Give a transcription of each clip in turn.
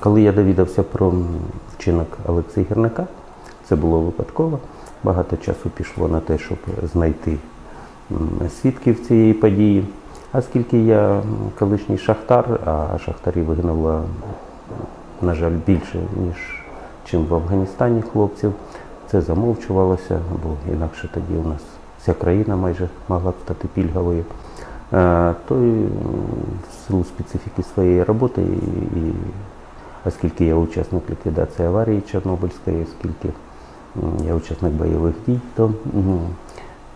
Коли я довідався про вчинок Олексія Гірника, це було випадково. Багато часу пішло на те, щоб знайти свідків цієї події. А скільки я колишній шахтар, а шахтарів вигинуло, на жаль, більше, ніж чим в Афганістані хлопців, це замовчувалося, бо інакше тоді у нас вся країна майже могла б стати пільговою. Е, То в силу специфіки своєї роботи, і оскільки я учасник ліквідації аварії Чорнобильської, оскільки я учасник бойових дій, то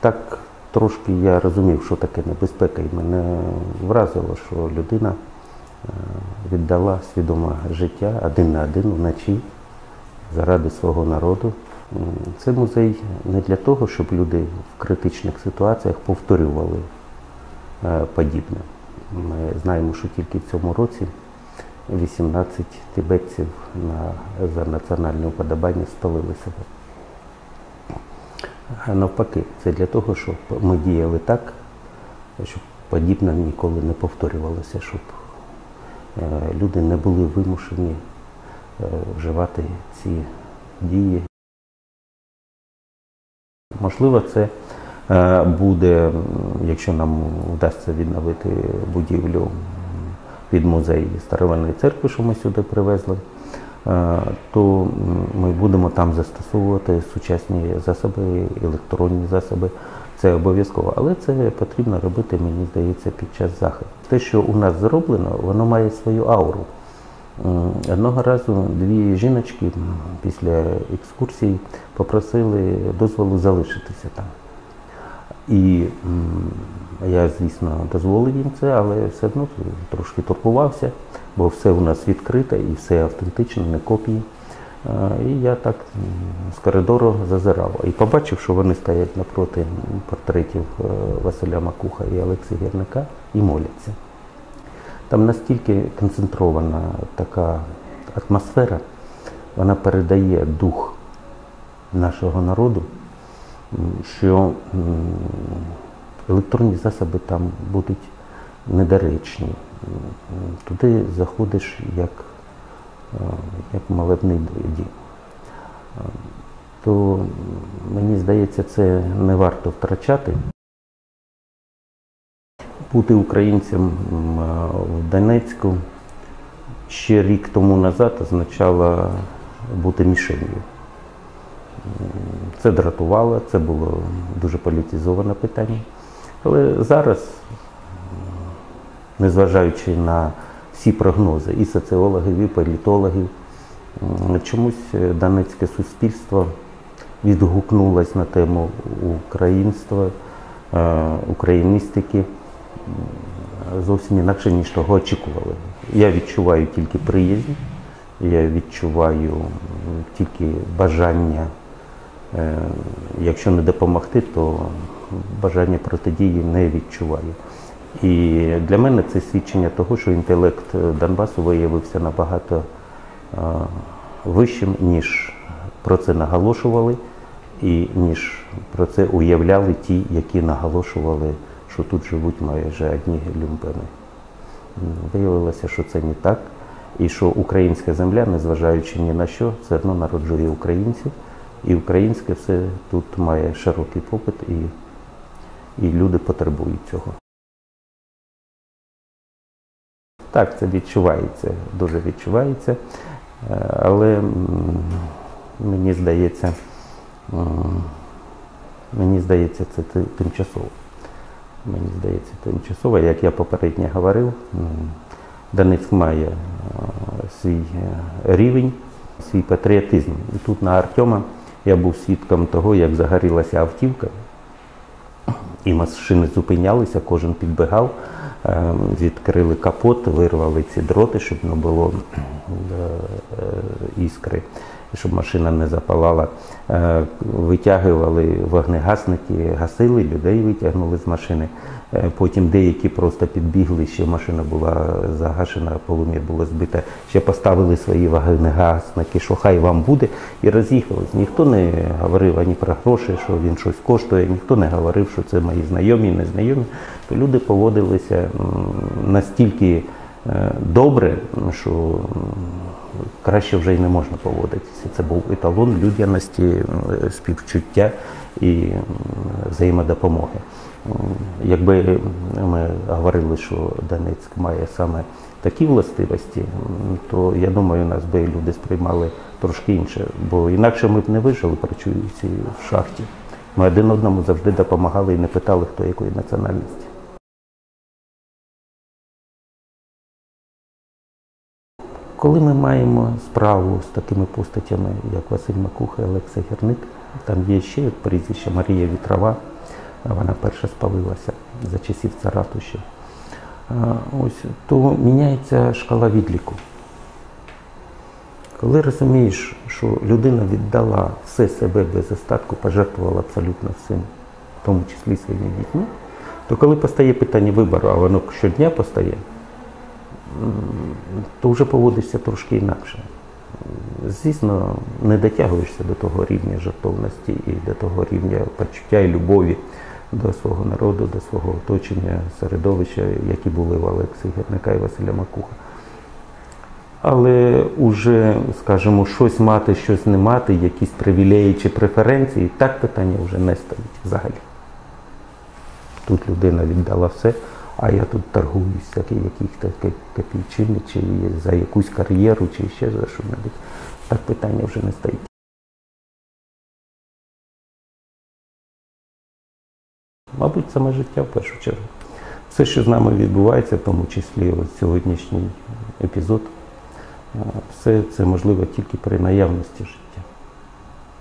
так трошки я розумів, що таке небезпека, і мене вразило, що людина е, віддала свідоме життя один на один вночі заради свого народу. Це музей не для того, щоб люди в критичних ситуаціях повторювали е, подібне. Ми знаємо, що тільки в цьому році 18 тибетців на, за національне уподобання спалили себе. Навпаки, це для того, щоб ми діяли так, щоб подібне ніколи не повторювалося, щоб е, люди не були вимушені е, вживати ці дії. Можливо, це е, буде, якщо нам вдасться відновити будівлю під музей старовинної церкви, що ми сюди привезли, е, то ми будемо там застосовувати сучасні засоби, електронні засоби. Це обов'язково, але це потрібно робити, мені здається, під час заходу. Те, що у нас зроблено, воно має свою ауру. Одного разу дві жіночки після екскурсії попросили дозволу залишитися там. І я, звісно, дозволив їм це, але все одно трошки турбувався, бо все у нас відкрите і все автентично, не копії. І я так з коридору зазирав і побачив, що вони стоять напроти портретів е, Василя Макуха і Олексія Гірника і моляться. Там настільки концентрована така атмосфера, вона передає дух нашого народу, що електронні засоби там будуть недоречні. Туди заходиш як, е, як молебний дім. То мені здається, це не варто втрачати. Бути українцем в Донецьку ще рік тому назад означало бути мішенью. Це дратувало, це було дуже політизоване питання. Але зараз, незважаючи на всі прогнози і соціологів, і політологів, чомусь е, донецьке суспільство відгукнулось на тему українства, е, україністики зовсім інакше, ніж того очікували. Я відчуваю тільки приязнь, я відчуваю тільки бажання, якщо не допомогти, то бажання протидії не відчуваю. І для мене це свідчення того, що інтелект Донбасу виявився набагато е, вищим, ніж про це наголошували, і ніж про це уявляли ті, які наголошували, що тут живуть майже одні люмпени. Виявилося, що це не так, і що українська земля, незважаючи ні на що, все одно народжує українців, і українське все тут має широкий попит, і, і люди потребують цього. Так, це відчувається, дуже відчувається, Е, але мені здається, мені здається, це тимчасово. Мені здається, тимчасово, як я попередньо говорив, Донецьк має е, свій е, рівень, свій патріотизм. І тут на Артема я був свідком того, як загорілася автівка, і машини зупинялися, кожен підбігав, е, відкрили капот, вирвали ці дроти, щоб не було е, іскри. щоб машина не запалала. Е, Витягували вогнегасники, гасили, людей витягнули з машини. Е, Потім деякі просто підбігли, ще машина була загашена, полум'я було збите. Ще поставили свої вогнегасники, що хай вам буде, і роз'їхались. Ніхто не говорив ані про гроші, що він щось коштує, ніхто не говорив, що це мої знайомі, незнайомі. То люди поводилися настільки е, добре, що краще вже й не можна поводитися. Це був еталон людяності, співчуття і взаємодопомоги. Якби ми говорили, що Донецьк має саме такі властивості, то я думаю, нас би люди сприймали трошки інше, бо інакше ми б не вижили, працюючи в шахті. Ми один одному завжди допомагали і не питали, хто якої національності. Коли ми маємо справу з такими постатями, як Василь Макуха Олексій Герник, там є ще прізвище Марія Вітрова, вона перша спалилася за часів царатуші. Ось, то міняється шкала відліку. Коли розумієш, що людина віддала все себе без остатку, пожертвувала абсолютно всім, в тому числі своїми дітьми, то коли постає питання вибору, а воно щодня постає, то вже поводишся трошки інакше. Звісно, не дотягуєшся до того рівня жертовності і до того рівня почуття і любові до свого народу, до свого оточення, середовища, які були в Олексі Герника і Василя Макуха. Але уже, скажімо, щось мати, щось не мати, якісь привілеї чи преференції, так питання вже не стоїть взагалі. Тут людина віддала все, а я тут торгуюсь яких-то копійчини, чи за якусь кар'єру, чи ще за що-небудь. Так питання вже не стоїть. Мабуть, саме життя в першу чергу. Все, що з нами відбувається, в тому числі ось сьогоднішній епізод, е, все це можливо тільки при наявності життя.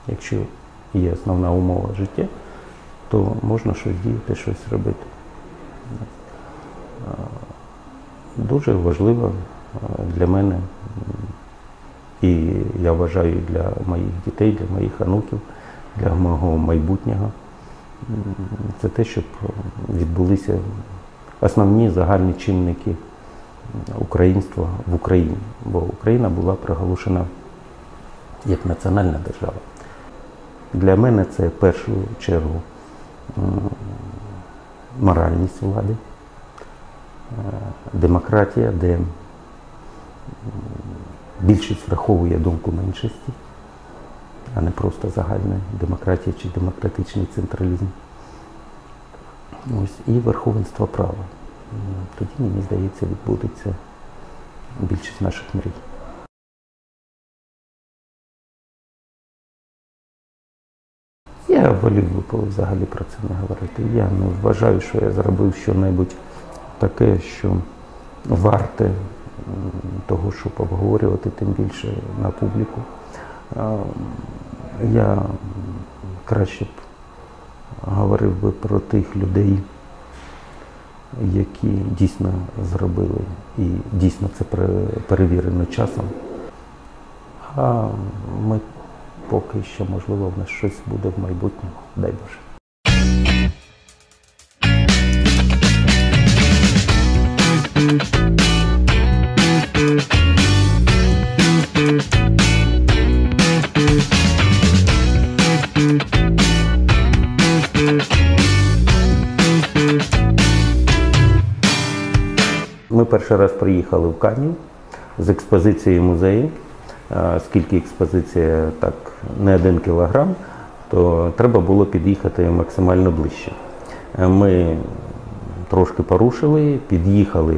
Якщо є основна умова життя, то можна щось діяти, щось робити. Е, Дуже важливо е, для мене, і я вважаю для моїх дітей, для моїх онуків, для мого майбутнього. Це те, щоб відбулися основні загальні чинники українства в Україні. Бо Україна була проголошена як національна держава. Для мене це в першу чергу моральність влади, е, демократія, де більшість враховує думку меншості, а не просто загальна демократія чи демократичний централізм. Ось, і верховенство права. Тоді, мені здається, відбудеться більшість наших мрій. Я волів би взагалі про це не говорити. Я не вважаю, що я зробив щось таке, що варте того, щоб обговорювати, тим більше на публіку. Я краще б говорив би про тих людей, які дійсно зробили і дійсно це перевірено часом. А ми поки що, можливо, в нас щось буде в майбутньому, дай Боже. Перший раз приїхали в Канів з експозицією музею. Оскільки експозиція так не один кілограм, то треба було під'їхати максимально ближче. Е, Ми трошки порушили, під'їхали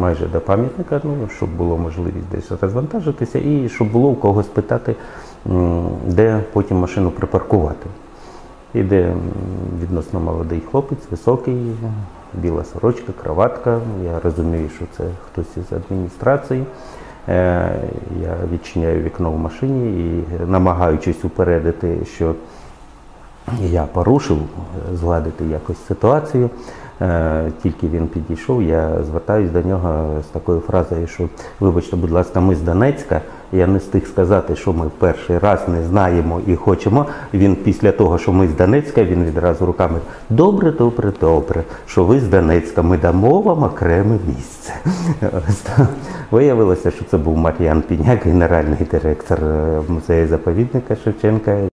майже до пам'ятника, ну, щоб було можливість десь розвантажитися, і щоб було у когось питати, де потім машину припаркувати. Іде відносно молодий хлопець, високий, біла сорочка, краватка. Я розумію, що це хтось із адміністрації. Е, Я відчиняю вікно в машині і намагаючись упередити, що я порушив, згладити якось ситуацію. Е, Тільки він підійшов, я звертаюсь до нього з такою фразою, що вибачте, будь ласка, ми з Донецька, Я не встиг сказати, що ми перший раз не знаємо і хочемо. Він після того, що ми з Донецька, він відразу руками добре, добре, добре. Що ви з Донецька, ми дамо вам окреме місце. Виявилося, що це був Мар'ян Піняк, генеральний директор е, музею заповідника Шевченка.